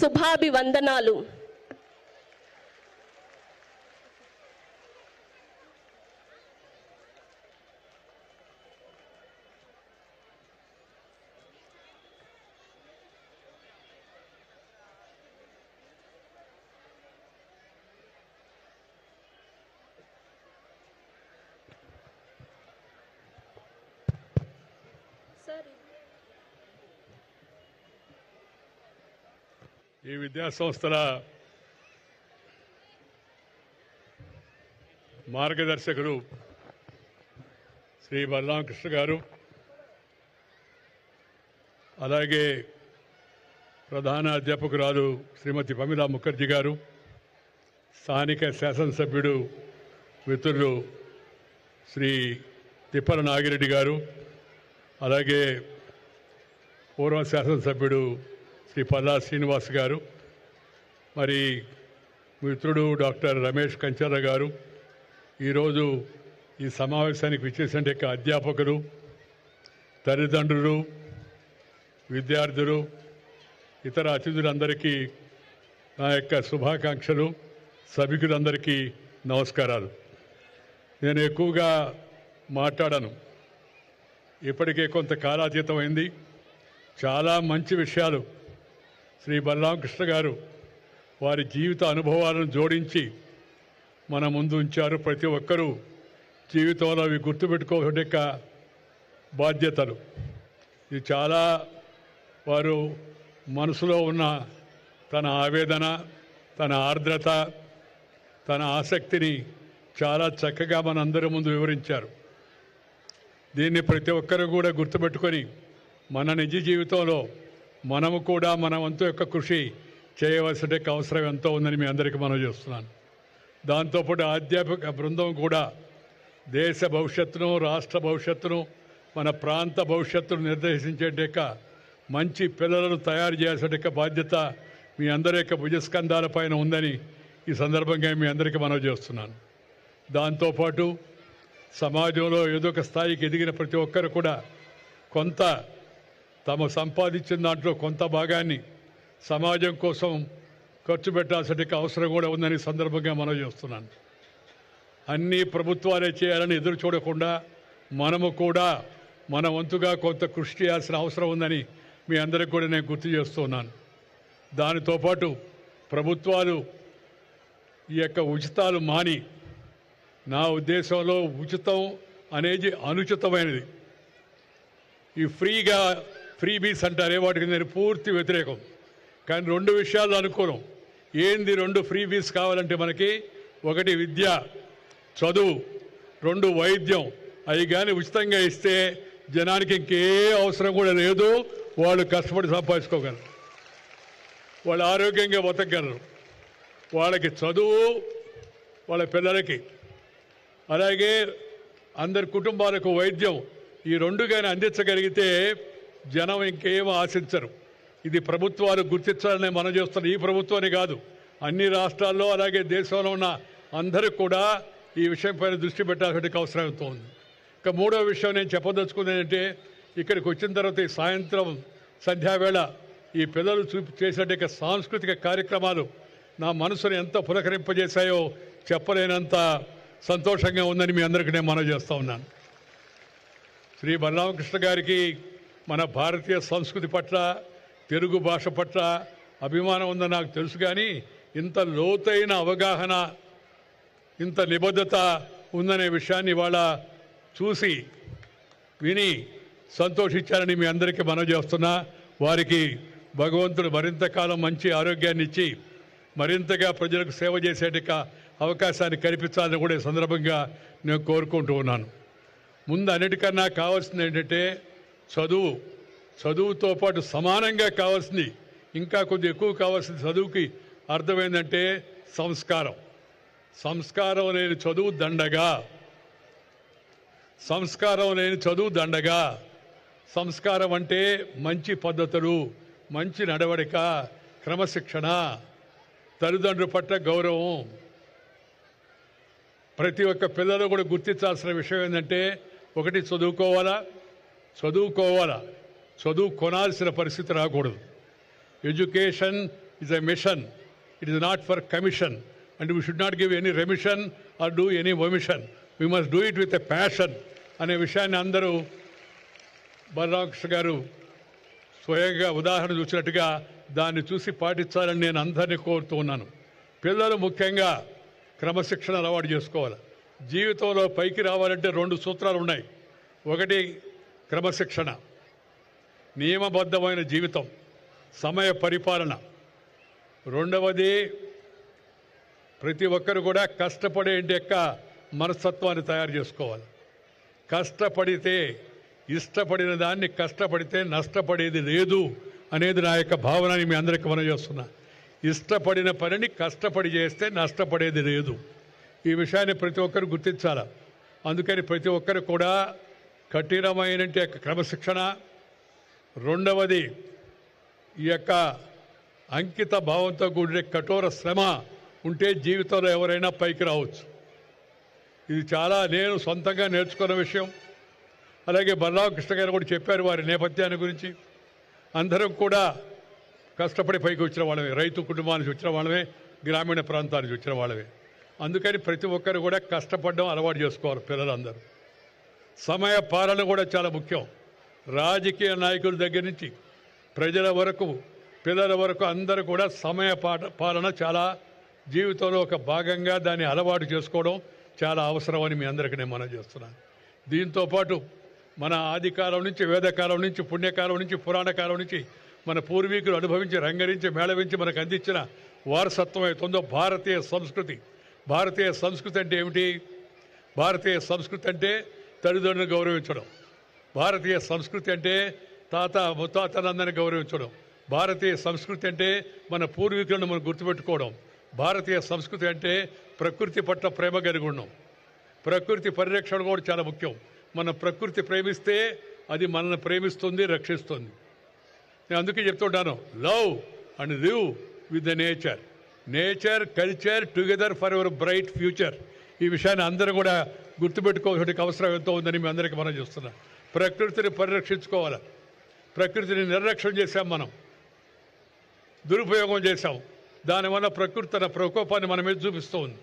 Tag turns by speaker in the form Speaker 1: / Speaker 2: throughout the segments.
Speaker 1: శుభాభివందనాలు.
Speaker 2: ఈ విద్యాసంస్థల మార్గదర్శకుడు మార్గదర్శకులు శ్రీ బలరామకృష్ణ గారు అలాగే ప్రధాన అధ్యాపకురాలు శ్రీమతి పమిలా ముఖర్జీ గారు స్థానిక శాసనసభ్యుడు మిత్రులు శ్రీ తిప్పల నాగిరెడ్డి గారు అలాగే పూర్వ శాసనసభ్యుడు శ్రీ పల్లా శ్రీనివాస్ గారు మరి మిత్రుడు డాక్టర్ రమేష్ కంచర్ల గారు ఈరోజు ఈ సమావేశానికి విచ్చేసిన యొక్క అధ్యాపకులు తల్లిదండ్రులు విద్యార్థులు ఇతర అతిథులందరికీ నా యొక్క శుభాకాంక్షలు సభికులందరికీ నమస్కారాలు. నేను ఎక్కువగా మాట్లాడను. ఇప్పటికే కొంత కాలాతీతమైంది. అయింది చాలా మంచి విషయాలు శ్రీ బలరామకృష్ణ గారు వారి జీవిత అనుభవాలను జోడించి మన ముందు ఉంచారు ప్రతి ఒక్కరూ. జీవితంలో అవి గుర్తుపెట్టుకోవడం యొక్క బాధ్యతలు. ఇది చాలా వారు మనసులో ఉన్న తన ఆవేదన తన ఆర్ద్రత తన ఆసక్తిని చాలా చక్కగా మనందరి ముందు వివరించారు. దీన్ని ప్రతి ఒక్కరు కూడా గుర్తుపెట్టుకొని మన నిజ జీవితంలో మనము కూడా మన వంతు యొక్క కృషి చేయవలసిన అవసరం ఎంతో ఉందని మీ అందరికీ మనం చేస్తున్నాను. దాంతోపాటు అధ్యాపక బృందం కూడా దేశ భవిష్యత్తును రాష్ట్ర భవిష్యత్తును మన ప్రాంత భవిష్యత్తును నిర్దేశించేట మంచి పిల్లలను తయారు చేసేట బాధ్యత మీ అందరి యొక్క భుజస్కంధాల పైన ఉందని ఈ సందర్భంగా మీ అందరికీ మనవి చేస్తున్నాను. దాంతోపాటు సమాజంలో ఏదో ఒక స్థాయికి ఎదిగిన ప్రతి ఒక్కరు కూడా కొంత తమ సంపాదించిన దాంట్లో కొంత భాగాన్ని సమాజం కోసం ఖర్చు పెట్టాల్సిన అవసరం కూడా ఉందని సందర్భంగా మనం చేస్తున్నాను. అన్నీ ప్రభుత్వాలే చేయాలని ఎదురు చూడకుండా మనము కూడా మన వంతుగా కొంత కృషి చేయాల్సిన అవసరం ఉందని మీ అందరికి కూడా నేను గుర్తు చేస్తున్నాను. దానితో పాటు ప్రభుత్వాలు ఈ యొక్క ఉచితాలు మాని నా ఉద్దేశంలో ఉచితం అనేది అనుచితమైనది. ఈ ఫ్రీగా ఫ్రీ బీస్ అంటారే వాటికి నేను పూర్తి వ్యతిరేకం. కానీ రెండు విషయాలు అనుకోను. ఏంది రెండు ఫ్రీబీస్ కావాలంటే మనకి? ఒకటి విద్య చదువు రెండు వైద్యం. అవి కానీ ఉచితంగా ఇస్తే జనానికి ఇంకే అవసరం కూడా లేదు. వాళ్ళు కష్టపడి సంపాదించుకోగలరు. వాళ్ళు ఆరోగ్యంగా బతకగలరు. వాళ్ళకి చదువు వాళ్ళ పిల్లలకి. అలాగే అందరి కుటుంబాలకు వైద్యం ఈ రెండు కానీ అందించగలిగితే జనం ఇంకేం ఆశించరు. ఇది ప్రభుత్వాలు గుర్తించాలని మనం చేస్తున్న ఈ ప్రభుత్వాన్ని కాదు. అన్ని రాష్ట్రాల్లో అలాగే దేశంలో ఉన్న అందరూ కూడా ఈ విషయంపైన దృష్టి పెట్టాల్సిన అవసరం ఎంతో ఉంది ఇక మూడో విషయం నేను చెప్పదలుచుకుంది ఏంటంటే ఇక్కడికి వచ్చిన తర్వాత ఈ సాయంత్రం సంధ్యావేళ ఈ పిల్లలు చూపి చేసేట సాంస్కృతిక కార్యక్రమాలు నా మనసును ఎంత పులకరింపజేశాయో చెప్పలేనంత సంతోషంగా ఉందని మీ అందరికీ నేను మనవి చేస్తూ ఉన్నాను. శ్రీ బలరామకృష్ణ గారికి మన భారతీయ సంస్కృతి పట్ల తెలుగు భాష పట్ల అభిమానం ఉందని నాకు తెలుసు కానీ ఇంత లోతైన అవగాహన ఇంత నిబద్ధత ఉందనే విషయాన్ని ఇవాళ చూసి విని సంతోషించారని మీ అందరికీ మనవి చేస్తున్నా. వారికి భగవంతుడు మరింత కాలం మంచి ఆరోగ్యాన్ని ఇచ్చి మరింతగా ప్రజలకు సేవ చేసేట అవకాశాన్ని కల్పించాలని కూడా ఈ సందర్భంగా నేను కోరుకుంటూ ఉన్నాను. ముందు అన్నిటికన్నా కావాల్సింది ఏంటంటే చదువు. చదువుతో పాటు సమానంగా కావాల్సింది ఇంకా కొద్ది ఎక్కువ కావాల్సింది చదువుకి అర్థమైందంటే సంస్కారం. సంస్కారం లేని చదువు దండగా. సంస్కారం లేని చదువు దండగా. సంస్కారం అంటే మంచి పద్ధతులు మంచి నడవడిక క్రమశిక్షణ తల్లిదండ్రుల పట్ల గౌరవం. ప్రతి ఒక్క పిల్లలు కూడా గుర్తించాల్సిన విషయం ఏంటంటే ఒకటి చదువుకోవాలా చదువుకోవాలా? చదువు కొనాల్సిన పరిస్థితి రాకూడదు. Education is a mission it is not for commission and we should not give any remission or do any omission we must do it with a passion అనే విషయాన్ని అందరూ బలరామకృష్ణ గారు స్వయంగా ఉదాహరణ చూసినట్టుగా దాన్ని చూసి పాటించాలని నేను అందరినీ కోరుతూ ఉన్నాను. పిల్లలు ముఖ్యంగా క్రమశిక్షణ అలవాటు చేసుకోవాలి. జీవితంలో పైకి రావాలంటే రెండు సూత్రాలు ఉన్నాయి. ఒకటి క్రమశిక్షణ నియమబద్ధమైన జీవితం సమయ పరిపాలన. రెండవది ప్రతి ఒక్కరు కూడా కష్టపడే యొక్క మనస్తత్వాన్ని తయారు చేసుకోవాలి. కష్టపడితే ఇష్టపడిన దాన్ని కష్టపడితే నష్టపడేది లేదు అనేది నా యొక్క భావనని మీ అందరికీ మనం చేస్తున్నా. ఇష్టపడిన పనిని కష్టపడి చేస్తే నష్టపడేది లేదు. ఈ విషయాన్ని ప్రతి ఒక్కరు గుర్తించాలి? అందుకని ప్రతి ఒక్కరు కూడా కఠినమైన క్రమశిక్షణ. రెండవది ఈ యొక్క అంకిత భావంతో కూడిన కఠోర శ్రమ ఉంటే జీవితంలో ఎవరైనా పైకి రావచ్చు. ఇది చాలా నేను సొంతంగా నేర్చుకున్న విషయం. అలాగే బలరామకృష్ణ గారు కూడా చెప్పారు వారి నేపథ్యాన్ని గురించి. అందరం కూడా కష్టపడి పైకి వచ్చిన వాళ్ళమే రైతు కుటుంబాల నుంచి వచ్చిన వాళ్ళమే గ్రామీణ ప్రాంతాల నుంచి వచ్చిన వాళ్ళమే. అందుకని ప్రతి ఒక్కరు కూడా కష్టపడడం అలవాటు చేసుకోవాలి పిల్లలందరూ. సమయ పాలన కూడా చాలా ముఖ్యం. రాజకీయ నాయకుల దగ్గర నుంచి ప్రజల వరకు పిల్లల వరకు అందరూ కూడా సమయ పాట పాలన చాలా జీవితంలో ఒక భాగంగా దాన్ని అలవాటు చేసుకోవడం చాలా అవసరమని మీ అందరికీ నేను మనం చేస్తున్నాను. దీంతో పాటు మన ఆదికాలం నుంచి వేదకాలం నుంచి పుణ్యకాలం నుంచి పురాణకాలం నుంచి మన పూర్వీకులు అనుభవించి రంగరించి మేళవించి మనకు అందించిన వారసత్వం అవుతుందో భారతీయ సంస్కృతి. భారతీయ సంస్కృతి అంటే ఏమిటి? భారతీయ సంస్కృతి అంటే తల్లిదండ్రులను గౌరవించడం. భారతీయ సంస్కృతి అంటే తాత ముత్తాతలందరినీ గౌరవించడం. భారతీయ సంస్కృతి అంటే మన పూర్వీకులను మనం గుర్తుపెట్టుకోవడం. భారతీయ సంస్కృతి అంటే ప్రకృతి పట్ల ప్రేమ కలిగి ఉండడం. ప్రకృతి పరిరక్షణ కూడా చాలా ముఖ్యం. మన ప్రకృతి ప్రేమిస్తే అది మనల్ని ప్రేమిస్తుంది రక్షిస్తుంది. నేను అందుకే చెప్తుంటాను love and live with the nature. Nature culture together for your bright future. ఈ విషయాన్ని అందరూ కూడా గుర్తుపెట్టుకోవాల్సిన అవసరం ఎంతో ఉందని మీ అందరికీ మనం చూస్తున్నాం ప్రకృతిని పరిరక్షించుకోవాలి. ప్రకృతిని నిర్లక్ష్యం చేశాం మనం. దురుపయోగం చేశాం. దానివల్ల ప్రకృతి తన ప్రకోపాన్ని మన మీద చూపిస్తూ ఉంది.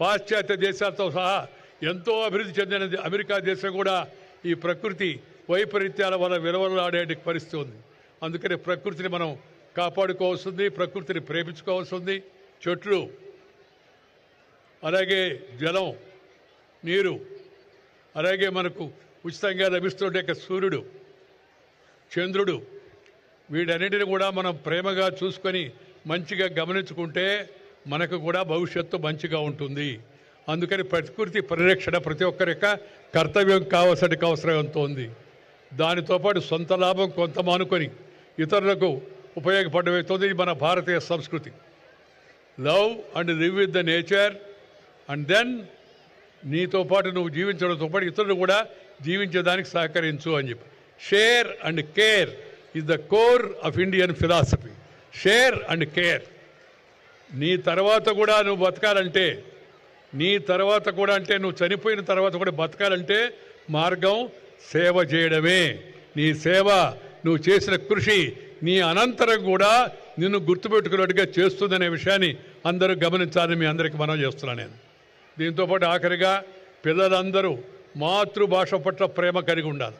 Speaker 2: పాశ్చాత్య దేశాలతో సహా ఎంతో అభివృద్ధి చెందిన అమెరికా దేశం కూడా ఈ ప్రకృతి వైపరీత్యాల వల్ల విలువలాడే పరిస్థితి ఉంది. అందుకని ప్రకృతిని మనం కాపాడుకోవాల్సింది ప్రకృతిని ప్రేమించుకోవాల్సింది చెట్లు అలాగే జలం నీరు అలాగే మనకు ఉచితంగా లభిస్తుండే సూర్యుడు చంద్రుడు వీటన్నిటిని కూడా మనం ప్రేమగా చూసుకొని మంచిగా గమనించుకుంటే మనకు కూడా భవిష్యత్తు మంచిగా ఉంటుంది. అందుకని ప్రకృతి పరిరక్షణ ప్రతి ఒక్కరి యొక్క కర్తవ్యం కావాల్సిన అవసరం ఎంతో దానితో పాటు సొంత లాభం కొంత మానుకొని ఇతరులకు ఉపయోగపడమవుతుంది మన భారతీయ సంస్కృతి. Love and live with the nature and then నీతో పాటు నువ్వు జీవించడంతో పాటు ఇతరులు కూడా జీవించేదానికి సహకరించు అని చెప్పి. Share and care is the core of Indian philosophy share and care నీ తర్వాత కూడా నువ్వు బతకాలంటే నీ తర్వాత కూడా అంటే నువ్వు చనిపోయిన తర్వాత కూడా బతకాలంటే మార్గం సేవ చేయడమే. నీ సేవ నువ్వు చేసిన కృషి నీ అనంతరం కూడా నిన్ను గుర్తుపెట్టుకున్నట్టుగా చేస్తుందనే విషయాన్ని అందరూ గమనించాలని మీ అందరికీ మనం చేస్తున్నాను నేను. దీంతోపాటు ఆఖరిగా పిల్లలందరూ మాతృభాష పట్ల ప్రేమ కలిగి ఉండాలి.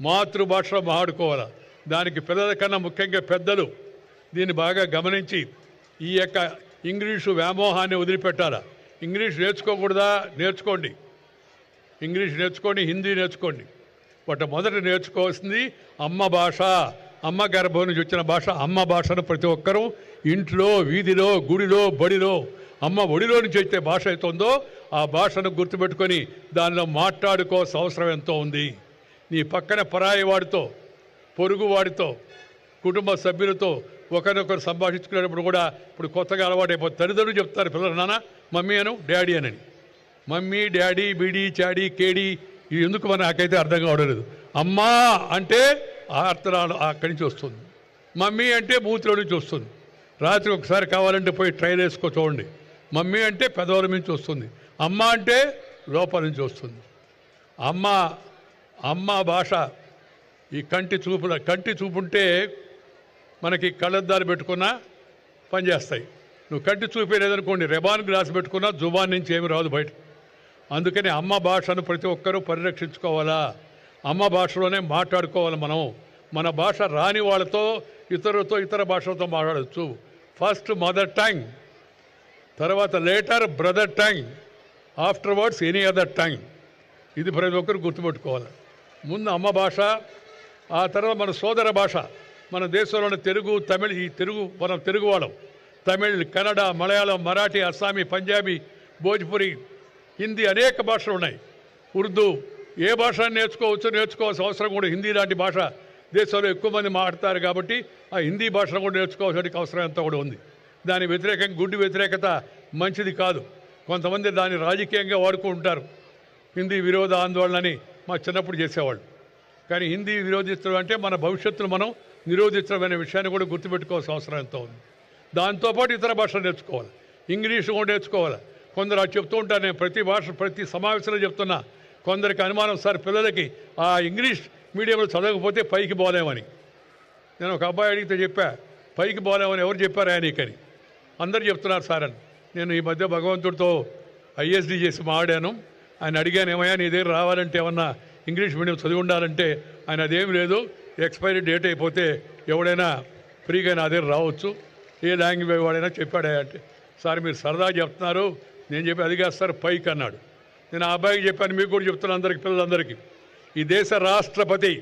Speaker 2: మాతృభాష మాడుకోవాలి దానికి పిల్లల కన్నా ముఖ్యంగా పెద్దలు దీన్ని బాగా గమనించి ఈ యొక్క ఇంగ్లీషు వ్యామోహాన్ని వదిలిపెట్టాలా. ఇంగ్లీష్ నేర్చుకోకూడదా? నేర్చుకోండి. ఇంగ్లీష్ నేర్చుకోండి హిందీ నేర్చుకోండి. వాటి మొదట నేర్చుకోవాల్సింది అమ్మ భాష. అమ్మ గర్భం నుంచి వచ్చిన భాష అమ్మ భాషను ప్రతి ఒక్కరూ ఇంట్లో వీధిలో గుడిలో బడిలో అమ్మ ఒడిలో నుంచి అయితే భాష అవుతుందో ఆ భాషను గుర్తుపెట్టుకొని దానిలో మాట్లాడుకోవాల్సిన అవసరం ఎంతో ఉంది. నీ పక్కన పరాయి వాడితో పొరుగు వాడితో కుటుంబ సభ్యులతో ఒకరినొకరు సంభాషించుకునేటప్పుడు కూడా ఇప్పుడు కొత్తగా అలవాటైపోతుంది. తల్లిదండ్రులు చెప్తారు పిల్లలు నాన్న మమ్మీ అను డాడీ అని మమ్మీ డాడీ బిడి చాడీ కేడీ ఇది ఎందుకు మన నాకైతే అర్థం కావడలేదు అమ్మా అంటే ఆ అక్కడి నుంచి వస్తుంది. మమ్మీ అంటే బూత్లో నుంచి వస్తుంది. రాత్రి ఒకసారి కావాలంటే పోయి ట్రైన్ వేసుకో చూడండి. మమ్మీ అంటే పెదవుల నుంచి వస్తుంది. అమ్మ అంటే లోపల నుంచి వస్తుంది. అమ్మ అమ్మ భాష ఈ కంటి చూపుల కంటి చూపుంటే మనకి కళ్ళద్దాలు పెట్టుకున్నా పనిచేస్తాయి. నువ్వు కంటి చూపే లేదనుకోండి రెబాన్ గ్లాస్ పెట్టుకున్నా జుబాన్ నుంచి ఏమి రాదు బయట. అందుకని అమ్మ భాషను ప్రతి ఒక్కరూ పరిరక్షించుకోవాలా? అమ్మ భాషలోనే మాట్లాడుకోవాలి మనం. మన భాష రాని వాళ్ళతో ఇతరులతో ఇతర భాషలతో మాట్లాడచ్చు. ఫస్ట్ మదర్ టంగ్ తర్వాత later brother tongue afterwards any other tongue ఇది ప్రతి ఒక్కరు గుర్తుపెట్టుకోవాలి. ముందు అమ్మ భాష ఆ తర్వాత మన సోదర భాష. మన దేశంలోని తెలుగు తమిళ్ ఈ తెలుగు మనం తెలుగు వాళ్ళం. తమిళ్ కన్నడ మలయాళం మరాఠీ అస్సామీ పంజాబీ భోజ్పురి హిందీ అనేక భాషలు ఉన్నాయి. ఉర్దూ ఏ భాష నేర్చుకోవచ్చు నేర్చుకోవాల్సిన అవసరం కూడా హిందీ లాంటి భాష దేశంలో ఎక్కువ మంది మాట్లాడతారు కాబట్టి ఆ హిందీ భాషను కూడా నేర్చుకోవాల్సిన అవసరం ఎంత కూడా ఉంది. దాని వ్యతిరేకంగా గుడ్డి వ్యతిరేకత మంచిది కాదు. కొంతమంది దాన్ని రాజకీయంగా వాడుకుంటారు. హిందీ విరోధ ఆందోళనని మా చిన్నప్పుడు చేసేవాళ్ళు. కానీ హిందీ విరోధించడం అంటే మన భవిష్యత్తును మనం నిరోధించడం అనే విషయాన్ని కూడా గుర్తుపెట్టుకోవాల్సిన అవసరం ఎంతో ఉంది. దాంతోపాటు ఇతర భాషలు నేర్చుకోవాలి. ఇంగ్లీష్ కూడా నేర్చుకోవాలి. కొందరు అది చెప్తూ ఉంటారు. నేను ప్రతి భాష ప్రతి సమావేశంలో చెప్తున్నా. కొందరికి అనుమానం సార్ పిల్లలకి ఆ ఇంగ్లీష్ మీడియంలో చదవకపోతే పైకి పోలేమని. నేను ఒక అబ్బాయి అడిగితే చెప్పా పైకి పోలేమని ఎవరు చెప్పారు ఆయనకని అందరు చెప్తున్నారు సార్ అని. నేను ఈ మధ్య భగవంతుడితో ఐఎస్డి చేసి మాడాను ఆయన అడిగాను ఏమయ్యా నీ దగ్గర రావాలంటే ఏమన్నా ఇంగ్లీష్ మీడియం చదివి ఉండాలంటే ఆయన అదేం లేదు ఎక్స్పైరీ డేట్ అయిపోతే ఎవడైనా ఫ్రీగా నా దగ్గర రావచ్చు. ఏ లాంగ్వేజ్ వాడైనా చెప్పాడా అంటే సార్ మీరు సరదా చెప్తున్నారు నేను చెప్పి అది కాదు సార్ పైక్ అన్నాడు. నేను ఆ అబ్బాయికి చెప్పాను మీకు కూడా చెప్తున్నాను అందరికి పిల్లలందరికీ. ఈ దేశ రాష్ట్రపతి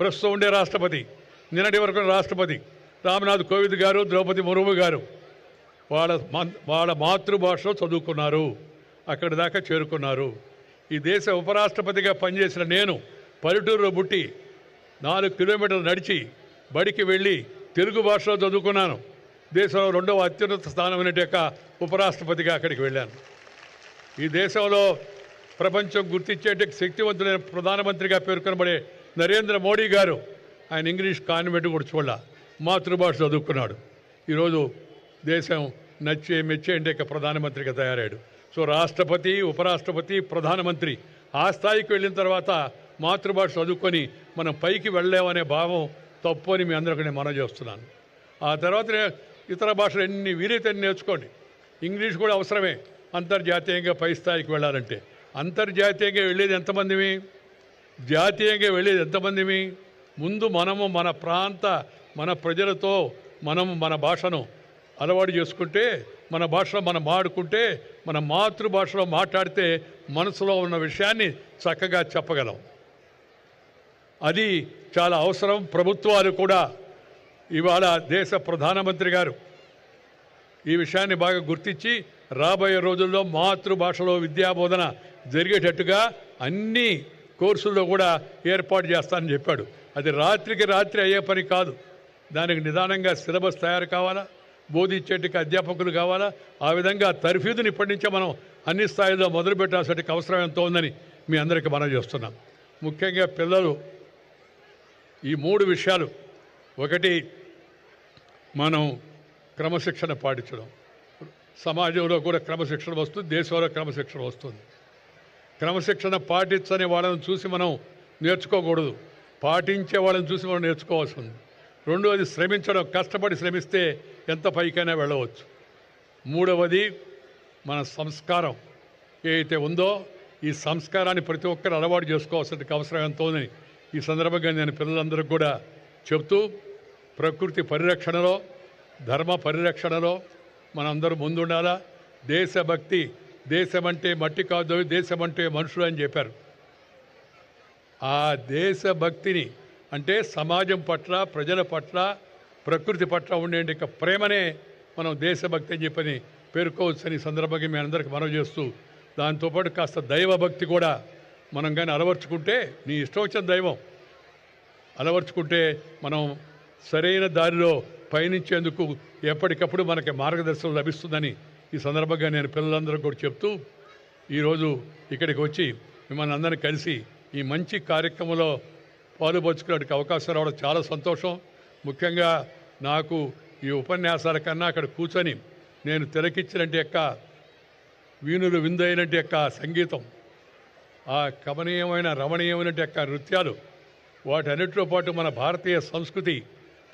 Speaker 2: ప్రస్తుతం ఉండే రాష్ట్రపతి నిన్నటి వరకు రాష్ట్రపతి రామ్నాథ్ కోవింద్ గారు ద్రౌపది ముర్ము గారు వాళ్ళ వాళ్ళ మాతృభాషలో చదువుకున్నారు. అక్కడి దాకా చేరుకున్నారు. ఈ దేశ ఉపరాష్ట్రపతిగా పనిచేసిన నేను పల్లెటూరులో పుట్టి నాలుగు కిలోమీటర్లు నడిచి బడికి వెళ్ళి తెలుగు భాషలో చదువుకున్నాను. దేశంలో రెండవ అత్యున్నత స్థానమైన యొక్క ఉపరాష్ట్రపతిగా అక్కడికి వెళ్ళాను. ఈ దేశంలో ప్రపంచం గుర్తించేట శక్తివంతులైన ప్రధానమంత్రిగా పేర్కొనబడే నరేంద్ర మోడీ గారు ఆయన ఇంగ్లీష్ కాన్వెంట్ కూడా మాతృభాష చదువుకున్నాడు. ఈరోజు దేశం నచ్చే మెచ్చే అంటే ఇక ప్రధానమంత్రిగా తయారాడు. సో రాష్ట్రపతి ఉపరాష్ట్రపతి ప్రధానమంత్రి ఆ స్థాయికి వెళ్ళిన తర్వాత మాతృభాష చదువుకొని మనం పైకి వెళ్ళామనే భావం తప్పు అని మీ అందరికీ నేను మనం చేస్తున్నాను. ఆ తర్వాత ఇతర భాషలు ఎన్ని వీలైతే నేర్చుకోండి. ఇంగ్లీష్ కూడా అవసరమే. అంతర్జాతీయంగా పై స్థాయికి వెళ్ళాలంటే. అంతర్జాతీయంగా వెళ్ళేది ఎంతమందిమి? జాతీయంగా వెళ్ళేది ఎంతమందిమి? ముందు మనము మన ప్రాంత మన ప్రజలతో మనము మన భాషను అలవాటు చేసుకుంటే మన భాషలో మనం మాడుకుంటే మన మాతృభాషలో మాట్లాడితే మనసులో ఉన్న విషయాన్ని చక్కగా చెప్పగలం. అది చాలా అవసరం. ప్రభుత్వాలు కూడా ఇవాళ దేశ ప్రధానమంత్రి గారు ఈ విషయాన్ని బాగా గుర్తించి రాబోయే రోజుల్లో మాతృభాషలో విద్యాబోధన జరిగేటట్టుగా అన్ని కోర్సుల్లో కూడా ఏర్పాటు చేస్తానని చెప్పాడు. అది రాత్రికి రాత్రి అయ్యే పని కాదు. దానికి నిదానంగా సిలబస్ తయారు కావాలా? బోధించేటికి అధ్యాపకులు కావాలా? ఆ విధంగా తర్ఫీదుని ఇప్పటి నుంచే మనం అన్ని స్థాయిలో మొదలు పెట్టాల్సిన అవసరం ఎంతో ఉందని మీ అందరికీ మనం చేస్తున్నాం. ముఖ్యంగా పిల్లలు ఈ మూడు విషయాలు. ఒకటి మనం క్రమశిక్షణ పాటించడం. సమాజంలో కూడా క్రమశిక్షణ వస్తుంది దేశంలో క్రమశిక్షణ వస్తుంది. క్రమశిక్షణ పాటించని వాళ్ళని చూసి మనం నేర్చుకోకూడదు. పాటించే వాళ్ళని చూసి మనం నేర్చుకోవాల్సి ఉంది. రెండోది శ్రమించడం కష్టపడి శ్రమిస్తే ఎంత పైకైనా వెళ్ళవచ్చు. మూడవది మన సంస్కారం ఏదైతే ఉందో ఈ సంస్కారాన్ని ప్రతి ఒక్కరు అలవాటు చేసుకోవాల్సిన అవసరం ఎంతో ఈ సందర్భంగా నేను పిల్లలందరికీ కూడా చెప్తూ ప్రకృతి పరిరక్షణలో ధర్మ పరిరక్షణలో మనందరూ ముందుండాలా? దేశభక్తి దేశం అంటే మట్టి కాదు దేశం అంటే మనుషులు అని చెప్పారు. ఆ దేశభక్తిని అంటే సమాజం పట్ల ప్రజల పట్ల ప్రకృతి పట్ల ఉండే యొక్క ప్రేమనే మనం దేశభక్తి అని చెప్పని పేర్కోవచ్చని ఈ సందర్భంగా మీ అందరికి మనవి చేస్తూ దాంతోపాటు కాస్త దైవభక్తి కూడా మనం కానీ అలవర్చుకుంటే నీ ఇష్టం వచ్చిన దైవం అలవర్చుకుంటే మనం సరైన దారిలో పయనించేందుకు ఎప్పటికప్పుడు మనకి మార్గదర్శనం లభిస్తుందని ఈ సందర్భంగా నేను పిల్లలందరికీ కూడా చెప్తూ ఈరోజు ఇక్కడికి వచ్చి మిమ్మల్ని అందరినీ కలిసి ఈ మంచి కార్యక్రమంలో పాలుపంచుకునే అవకాశం రావడం చాలా సంతోషం. ముఖ్యంగా నాకు ఈ ఉపన్యాసాల కన్నా అక్కడ కూర్చొని నేను తిలకించినట్టు యొక్క వీణులు విందైనట్టు యొక్క సంగీతం ఆ కమనీయమైన రమణీయమైన యొక్క నృత్యాలు వాటన్నిటితో పాటు మన భారతీయ సంస్కృతి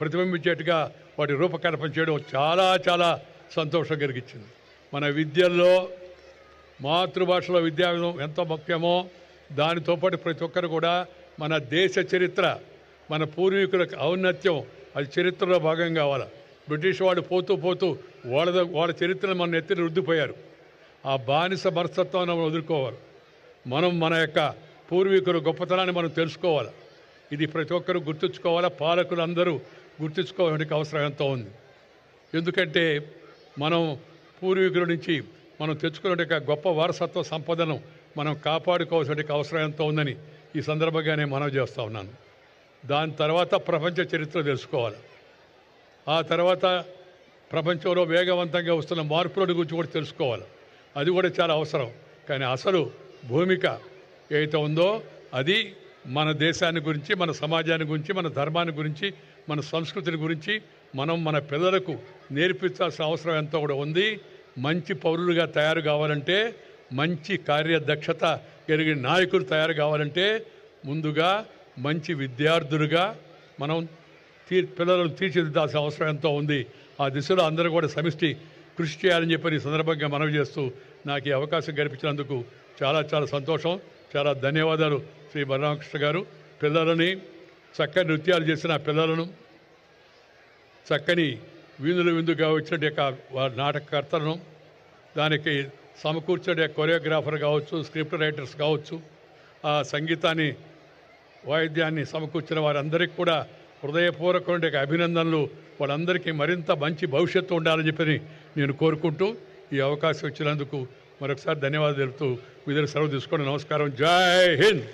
Speaker 2: ప్రతిబింబించేట్టుగా వాటి రూపకల్పన చేయడం చాలా చాలా సంతోషం కలిగించింది. మన విద్యల్లో మాతృభాషలో విద్యావిధం ఎంత ముఖ్యమో దానితో పాటు ప్రతి ఒక్కరు కూడా మన దేశ చరిత్ర మన పూర్వీకులకు ఔన్నత్యం అది చరిత్రలో భాగం కావాలి? బ్రిటిష్ వాళ్ళు పోతూ పోతూ వాళ్ళ వాళ్ళ చరిత్రను మన ఎత్తిన రుద్దిపోయారు. ఆ బానిస మనస్తత్వాన్ని మనం వదులుకోవాలి. మనం మన యొక్క పూర్వీకుల గొప్పతనాన్ని మనం తెలుసుకోవాలి. ఇది ప్రతి ఒక్కరూ గుర్తుంచుకోవాలా? పాలకులు అందరూ గుర్తుంచుకోవడానికి అవసరం ఎంతో ఉంది. ఎందుకంటే మనం పూర్వీకుల నుంచి మనం తెచ్చుకునే గొప్ప వారసత్వ సంపదను మనం కాపాడుకోవాల్సిన అవసరం ఎంతో ఉందని ఈ సందర్భంగానే మనవి చేస్తూ ఉన్నాను. దాని తర్వాత ప్రపంచ చరిత్ర తెలుసుకోవాలి. ఆ తర్వాత ప్రపంచంలో వేగవంతంగా వస్తున్న మార్పుల గురించి కూడా తెలుసుకోవాలి. అది కూడా చాలా అవసరం. కానీ అసలు భూమిక ఏదైతే ఉందో అది మన దేశాన్ని గురించి మన సమాజాన్ని గురించి మన ధర్మాన్ని గురించి మన సంస్కృతిని గురించి మనం మన పిల్లలకు నేర్పించాల్సిన అవసరం ఎంతో కూడా ఉంది. మంచి పౌరులుగా తయారు కావాలంటే మంచి కార్యదక్షత కలిగిన నాయకులు తయారు కావాలంటే ముందుగా మంచి విద్యార్థులుగా మనం తీ పిల్లలను తీర్చిదిద్దాల్సిన అవసరం ఎంతో ఉంది. ఆ దిశలో అందరూ కూడా సమిష్టి కృషి చేయాలని చెప్పి ఈ సందర్భంగా మనవి చేస్తూ నాకు ఈ అవకాశం కల్పించినందుకు చాలా చాలా సంతోషం. చాలా ధన్యవాదాలు శ్రీ బలరామకృష్ణ గారు. పిల్లలని చక్కని నృత్యాలు చేసిన పిల్లలను చక్కని వీధులు విందుగా వచ్చిన యొక్క నాటకకర్తలను దానికి సమకూర్చే కొరియోగ్రాఫర్ కావచ్చు స్క్రిప్ట్ రైటర్స్ కావచ్చు ఆ సంగీతాన్ని వాయిద్యాన్ని సమకూర్చిన వారందరికీ కూడా హృదయపూర్వకమైన అభినందనలు. వాళ్ళందరికీ మరింత మంచి భవిష్యత్తు ఉండాలని చెప్పని నేను కోరుకుంటూ ఈ అవకాశం ఇచ్చినందుకు మరొకసారి ధన్యవాదాలు తెలుపుతూ విధులు సెలవు తీసుకోండి. నమస్కారం. జై హింద్!